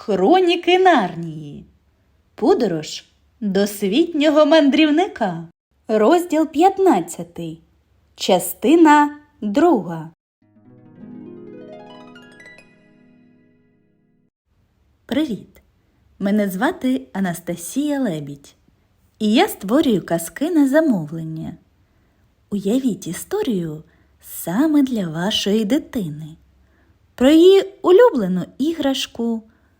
Хроніки Нарнії. Подорож досвітнього мандрівника. Розділ 15. Частина 2. Привіт! Мене звати Анастасія Лебідь. І я створюю казки на замовлення. Уявіть історію саме для вашої дитини про її улюблену іграшку,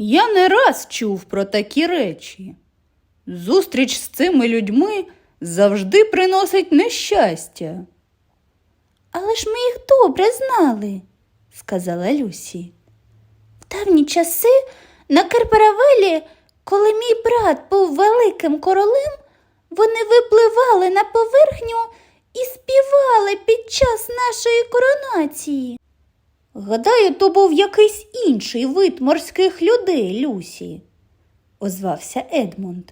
Я не раз чув про такі речі. Зустріч з цими людьми завжди приносить нещастя. Але ж ми їх добре знали, сказала Люсі. В давні часи на Керперавелі, коли мій брат був великим королем, вони випливали на поверхню і співали під час нашої коронації. Гадаю, то був якийсь інший вид морських людей, Люсі, озвався Едмунд.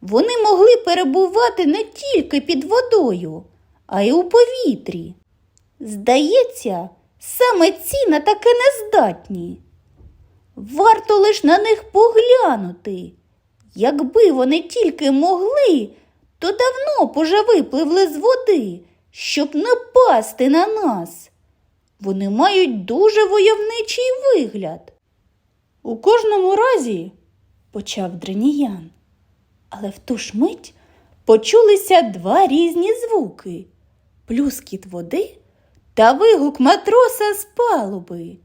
Вони могли перебувати не тільки під водою, а й у повітрі. Здається, саме ці на таке не здатні. Варто лиш на них поглянути. Якби вони тільки могли, то давно б уже випливли з води, щоб напасти на нас. Вони мають дуже войовничий вигляд. У кожному разі, почав Дреніян, але в ту ж мить почулися два різні звуки плюскіт води та вигук матроса з палуби.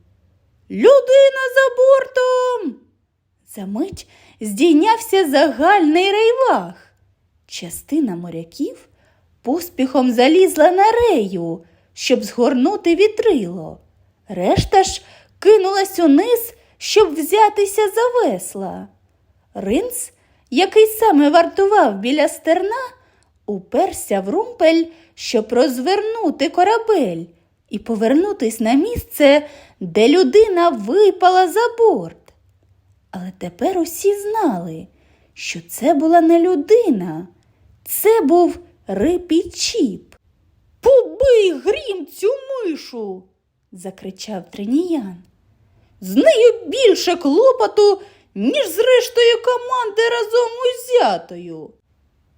Людина за бортом. Замить здійнявся загальний рейвах. Частина моряків поспіхом залізла на рею, щоб згорнути вітрило. Решта ж кинулась униз, щоб взятися за весла. Ринц, який саме вартував біля стерна, уперся в румпель, щоб розвернути корабель і повернутись на місце, де людина випала за борт. Але тепер усі знали, що це була не людина, це був рипічіп. Побий грім цю мишу, закричав Триніян. З нею більше клопоту, ніж з рештою команди разом узятою.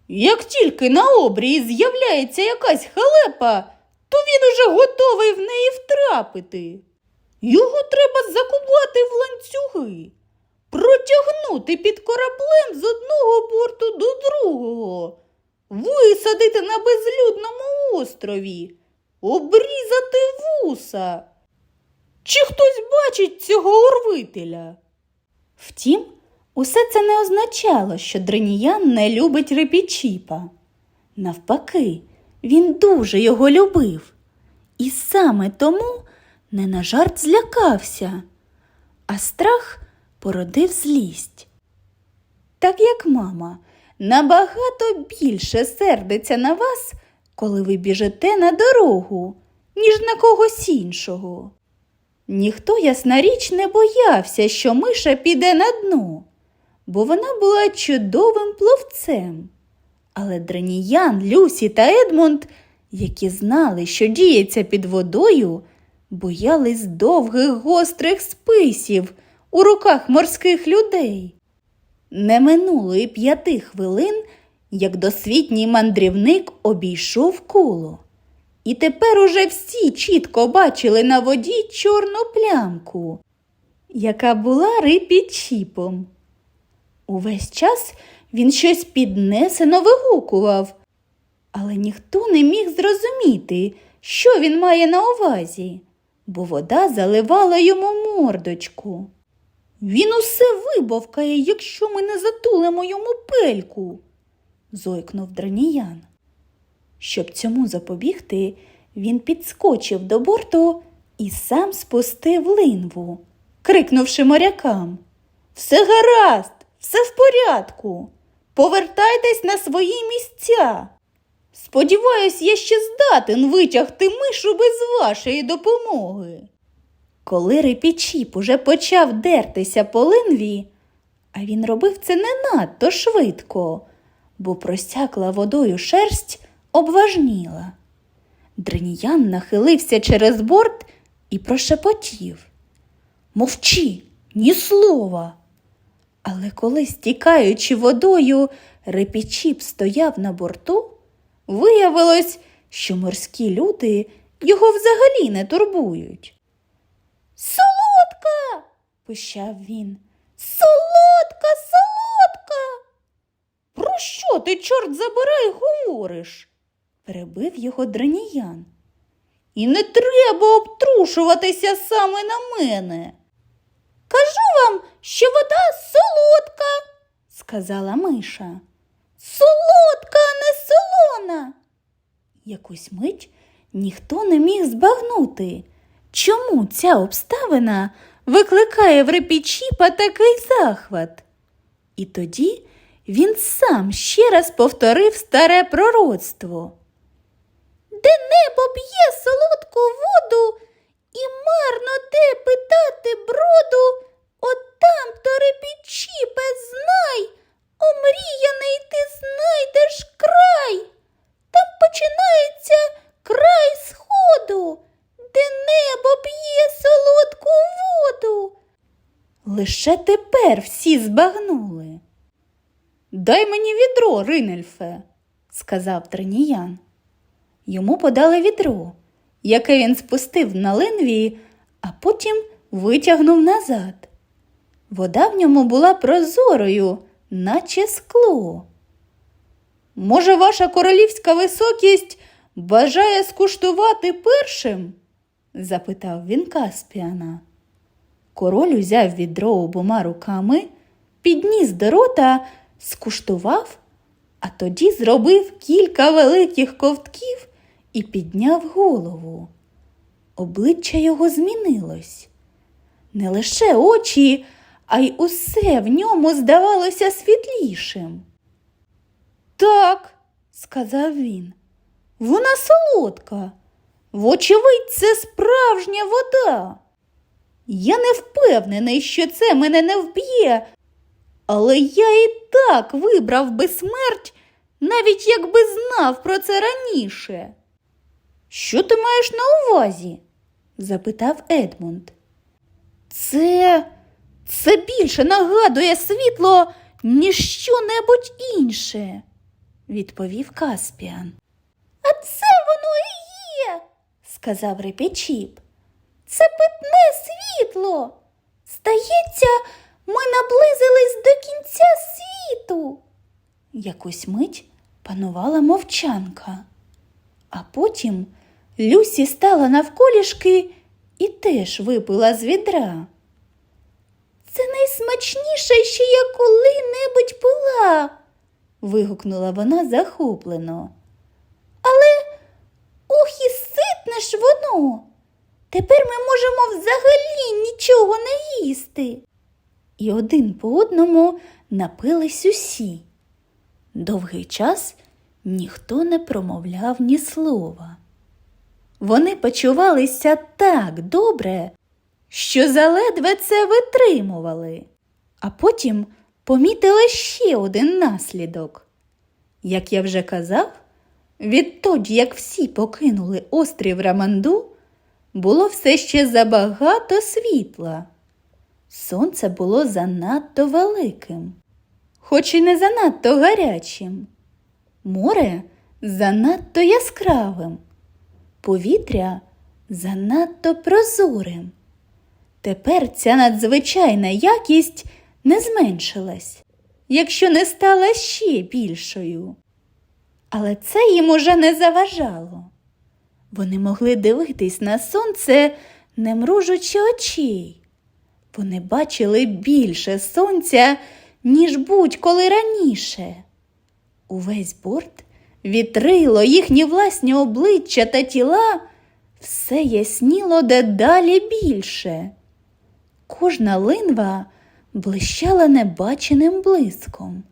Як тільки на обрії з'являється якась халепа, то він уже готовий в неї втрапити. Його треба закувати в ланцюги, протягнути під кораблем з одного борту до другого, висадити на безлюдному острові, обрізати вуса. Чи хтось бачить цього урвителя? Втім, усе це не означало, що Дреніян не любить репічіпа. Навпаки, він дуже його любив. І саме тому не на жарт злякався, а страх породив злість. Так як мама набагато більше сердиться на вас, коли ви біжите на дорогу, ніж на когось іншого. Ніхто, ясна річ, не боявся, що миша піде на дно, бо вона була чудовим пловцем. Але Дреніян, Люсі та Едмунд, які знали, що діється під водою, боялись довгих гострих списів у руках морських людей. Не минуло і п'яти хвилин, як досвітній мандрівник обійшов коло. І тепер уже всі чітко бачили на воді чорну плямку, яка була рипі чіпом. Увесь час він щось піднесено вигукував, але ніхто не міг зрозуміти, що він має на увазі, бо вода заливала йому мордочку. Він усе вибовкає, якщо ми не затулимо йому пельку, зойкнув Драніян. Щоб цьому запобігти, він підскочив до борту і сам спустив линву, крикнувши морякам Все гаразд, все в порядку. Повертайтесь на свої місця. Сподіваюсь, я ще здатен витягти мишу без вашої допомоги. Коли репічіп уже почав дертися по линві, а він робив це не надто швидко, бо просякла водою шерсть обважніла. Дриніян нахилився через борт і прошепотів. Мовчи, ні слова. Але коли, стікаючи водою, репічіп стояв на борту, виявилось, що морські люди його взагалі не турбують. Солодка. пищав він. Солодка, солодка. Про що ти, чорт забирай, говориш? перебив його драніян. І не треба обтрушуватися саме на мене. Кажу вам, що вода солодка, сказала миша. Солодка, не солона. Якусь мить ніхто не міг збагнути, чому ця обставина викликає в репічіпа такий захват. І тоді він сам ще раз повторив старе пророцтво. Де небо б'є солодку воду, і марно де питати броду, от там то репічіпе знай, омріяний ти знайдеш край. Там починається край сходу, де небо п'є солодку воду. Лише тепер всі збагнули. Дай мені відро, Ринельфе, сказав Триніян. Йому подали відро, яке він спустив на линві, а потім витягнув назад. Вода в ньому була прозорою, наче скло. Може, ваша королівська високість бажає скуштувати першим? Запитав він Каспіана. Король узяв відро обома руками, підніс до рота, скуштував, а тоді зробив кілька великих ковтків і підняв голову. Обличчя його змінилось. Не лише очі, а й усе в ньому здавалося світлішим. Так, сказав він, вона солодка. Вочевидь, це справжня вода. Я не впевнений, що це мене не вб'є, але я і так вибрав би смерть, навіть якби знав про це раніше. Що ти маєш на увазі? запитав Едмунд. Це це більше нагадує світло, ніж що-небудь інше, відповів Каспіан. А це сказав Репічіп. Це питне світло. Здається, ми наблизились до кінця світу. Якусь мить панувала мовчанка, а потім Люсі стала навколішки і теж випила з відра. Це найсмачніше, що я коли-небудь пила, вигукнула вона захоплено. Але ох і ситне. Тепер ми можемо взагалі нічого не їсти. І один по одному напились усі. Довгий час ніхто не промовляв ні слова. Вони почувалися так добре, що заледве це витримували, а потім помітили ще один наслідок. Як я вже казав, відтоді, як всі покинули острів Раманду, було все ще забагато світла. Сонце було занадто великим, хоч і не занадто гарячим, море занадто яскравим, повітря занадто прозорим. Тепер ця надзвичайна якість не зменшилась, якщо не стала ще більшою. Але це їм уже не заважало. Вони могли дивитись на сонце, не мружучи очей. Вони бачили більше сонця, ніж будь-коли раніше. Увесь борт, вітрило, їхні власні обличчя та тіла все ясніло дедалі більше. Кожна линва блищала небаченим блиском.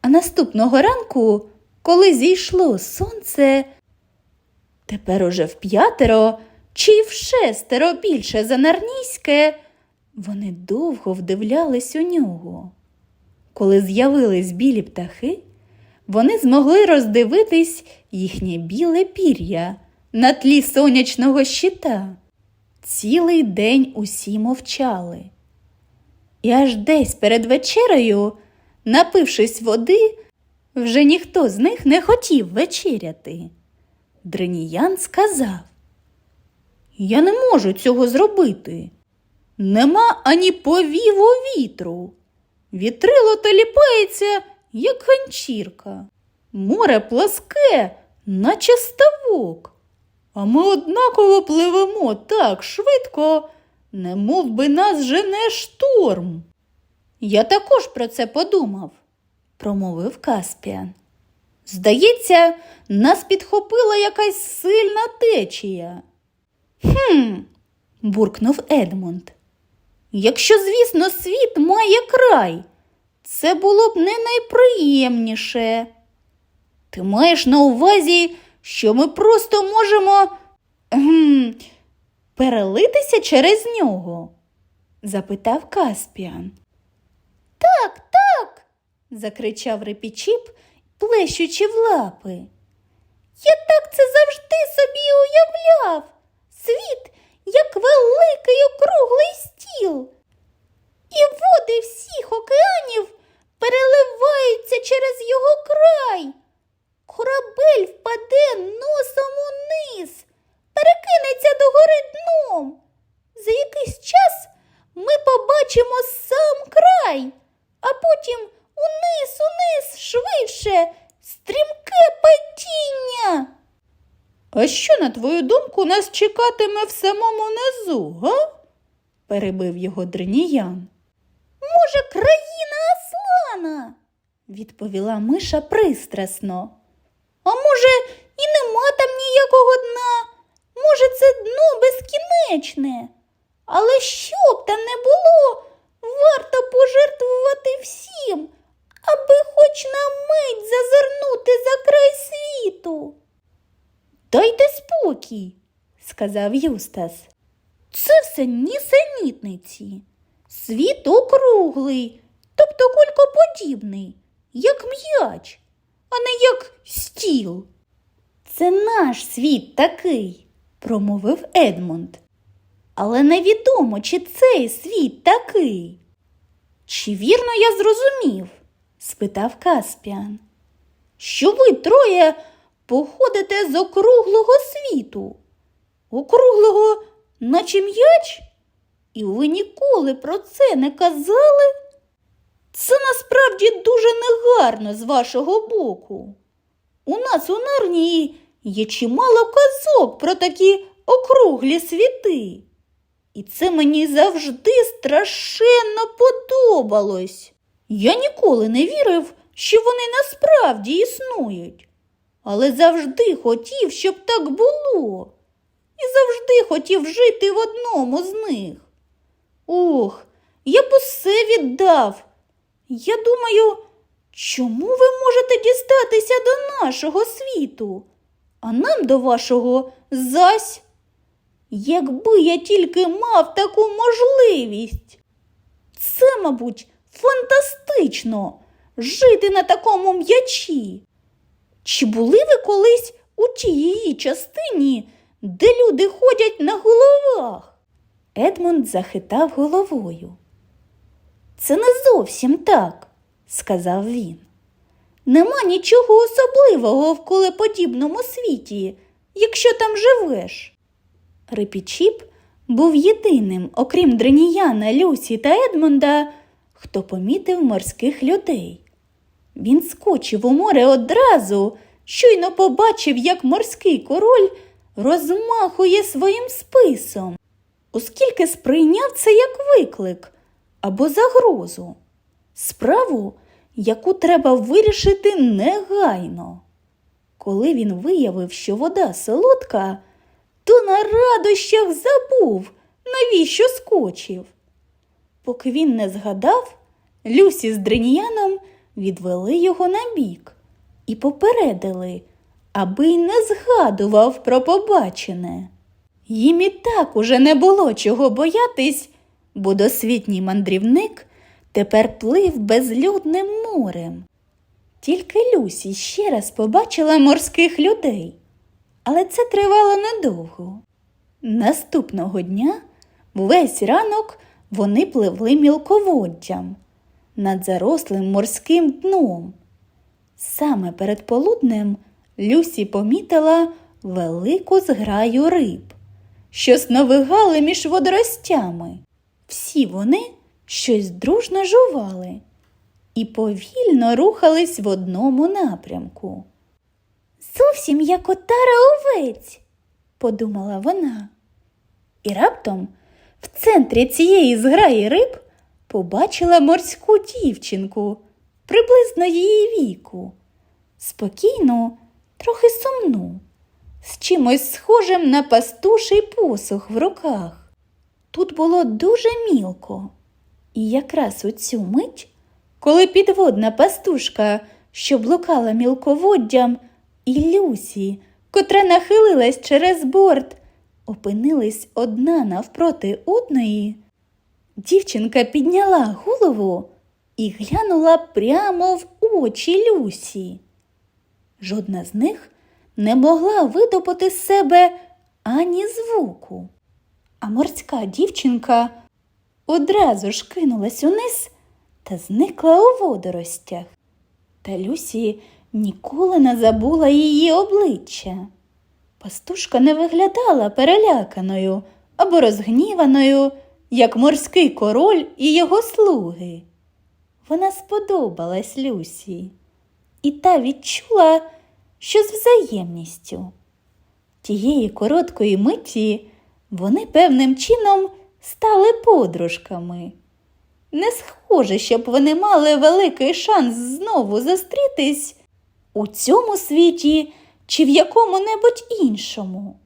А наступного ранку, коли зійшло сонце, тепер уже в п'ятеро чи в шестеро більше за Нарніське, вони довго вдивлялись у нього. Коли з'явились білі птахи, вони змогли роздивитись їхнє біле пір'я на тлі сонячного щита. Цілий день усі мовчали. І аж десь перед вечерею, напившись води, вже ніхто з них не хотів вечеряти. Дриніян сказав: Я не можу цього зробити. Нема ані повіву вітру. Вітрило таліпається, як ганчірка. Море пласке, наче ставок. А ми однаково пливемо так швидко, не мов би нас жене шторм. Я також про це подумав, промовив Каспіан. Здається, нас підхопила якась сильна течія. Хм, буркнув Едмунд. Якщо, звісно, світ має край, це було б не найприємніше. Ти маєш на увазі, що ми просто можемо ем, перелитися через нього? запитав Каспіан. Так, закричав репічіп, плещучи в лапи. Я так це завжди собі уявляв. Світ, як великий округлий стіл. І води всіх океанів переливаються через його край. Корабель впаде носом униз, перекинеться догори дном. За якийсь час ми побачимо сам край, а потім униз, униз, швидше, стрімке падіння. А що, на твою думку, нас чекатиме в самому низу, га? перебив його дриніян. Може, країна Аслана? відповіла миша пристрасно. А може, і нема там ніякого дна. Може, це дно безкінечне. Але що б там не було, варто пожертвувати всім, аби хоч на мить зазирнути за край світу. Дайте спокій, сказав Юстас. Це все нісенітниці. Світ округлий, тобто кулькоподібний, як м'яч, а не як стіл. Це наш світ такий, промовив Едмунд. Але невідомо, чи цей світ такий. Чи вірно я зрозумів? Спитав Каспіан. Що ви троє походите з округлого світу? Округлого, наче м'яч? І ви ніколи про це не казали? Це насправді дуже негарно з вашого боку. У нас у Нарнії є чимало казок про такі округлі світи. І це мені завжди страшенно подобалось. Я ніколи не вірив, що вони насправді існують, але завжди хотів, щоб так було. І завжди хотів жити в одному з них. Ох, я б усе віддав. Я думаю, чому ви можете дістатися до нашого світу, а нам до вашого зась? Якби я тільки мав таку можливість. Це, мабуть, фантастично жити на такому м'ячі. Чи були ви колись у тій її частині, де люди ходять на головах? Едмунд захитав головою. Це не зовсім так, сказав він. Нема нічого особливого в колеподібному світі, якщо там живеш. Репічіп був єдиним, окрім Дреніяна, Люсі та Едмунда, хто помітив морських людей. Він скочив у море одразу, щойно побачив, як морський король розмахує своїм списом, оскільки сприйняв це як виклик або загрозу, справу, яку треба вирішити негайно. Коли він виявив, що вода солодка, то на радощах забув, навіщо скочив. Поки він не згадав, Люсі з Дриньяном відвели його на бік і попередили, аби й не згадував про побачене. Їм і так уже не було чого боятись, бо досвітній мандрівник тепер плив безлюдним морем. Тільки Люсі ще раз побачила морських людей, але це тривало недовго. Наступного дня весь ранок вони пливли мілководдям над зарослим морським дном. Саме перед полуднем Люсі помітила велику зграю риб, що сновигали між водоростями. Всі вони щось дружно жували і повільно рухались в одному напрямку. Зовсім як отара овець, подумала вона. І раптом в центрі цієї зграї риб побачила морську дівчинку, приблизно її віку, спокійну, трохи сумну, з чимось схожим на пастуший посух в руках. Тут було дуже мілко, і якраз у цю мить, коли підводна пастушка, що блукала мілководдям, і Люсі, котра нахилилась через борт, опинились одна навпроти одної, дівчинка підняла голову і глянула прямо в очі Люсі. Жодна з них не могла видобути з себе ані звуку. А морська дівчинка одразу ж кинулась униз та зникла у водоростях. Та Люсі ніколи не забула її обличчя. Пастушка не виглядала переляканою або розгніваною, як морський король і його слуги. Вона сподобалась Люсі, і та відчула, що з взаємністю. Тієї короткої миті вони певним чином стали подружками. Не схоже, щоб вони мали великий шанс знову зустрітись у цьому світі чи в якому-небудь іншому.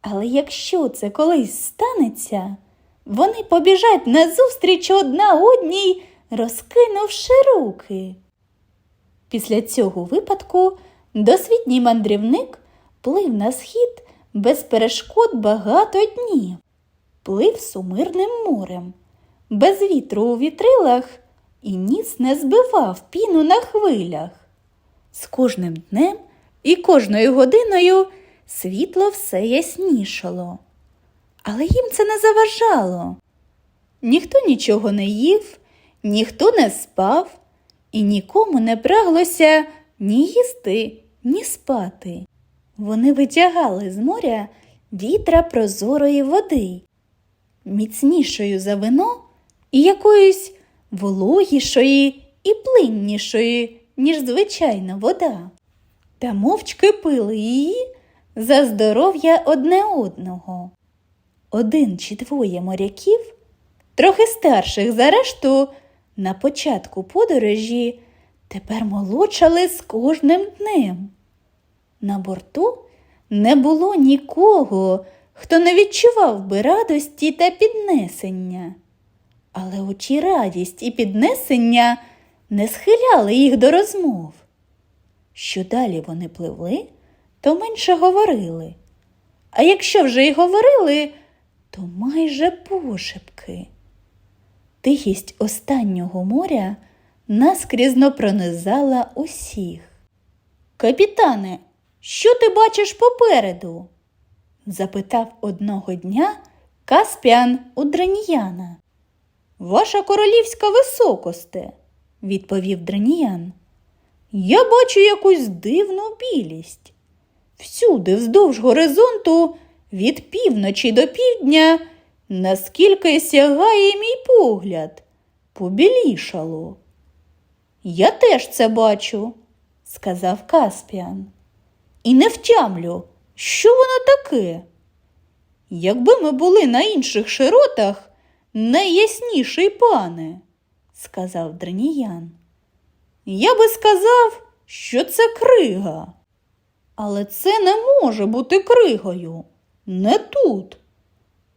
Але якщо це колись станеться, вони побіжать назустріч одна одній, розкинувши руки. Після цього випадку досвітній мандрівник плив на схід без перешкод багато днів, плив сумирним морем, без вітру у вітрилах і ніс не збивав піну на хвилях. З кожним днем і кожною годиною світло все яснішало. Але їм це не заважало. Ніхто нічого не їв, ніхто не спав, і нікому не праглося ні їсти, ні спати. Вони витягали з моря вітра прозорої води, міцнішою за вино і якоюсь вологішої і плиннішої, ніж звичайна вода. Та мовчки пили її за здоров'я одне одного. Один чи двоє моряків, трохи старших за решту, на початку подорожі тепер молодшали з кожним днем. На борту не було нікого, хто не відчував би радості та піднесення. Але очі радість і піднесення не схиляли їх до розмов. Що далі вони пливли, то менше говорили. А якщо вже й говорили, то майже пошепки. Тихість останнього моря наскрізно пронизала усіх. Капітане, що ти бачиш попереду? запитав одного дня Каспіан у Драніяна. Ваша королівська високосте, відповів Драніян. Я бачу якусь дивну білість. Всюди, вздовж горизонту, від півночі до півдня, наскільки сягає мій погляд, побілішало. Я теж це бачу, сказав Каспіан. І не втямлю, що воно таке. Якби ми були на інших широтах, найясніший пане, сказав Драніян. Я би сказав, що це крига. Але це не може бути кригою. Не тут.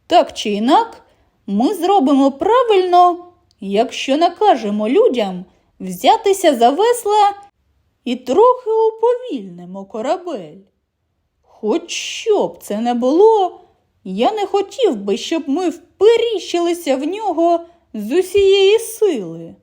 Так чи інак, ми зробимо правильно, якщо накажемо людям взятися за весла і трохи уповільнимо корабель. Хоч що б це не було, я не хотів би, щоб ми вперіщилися в нього з усієї сили.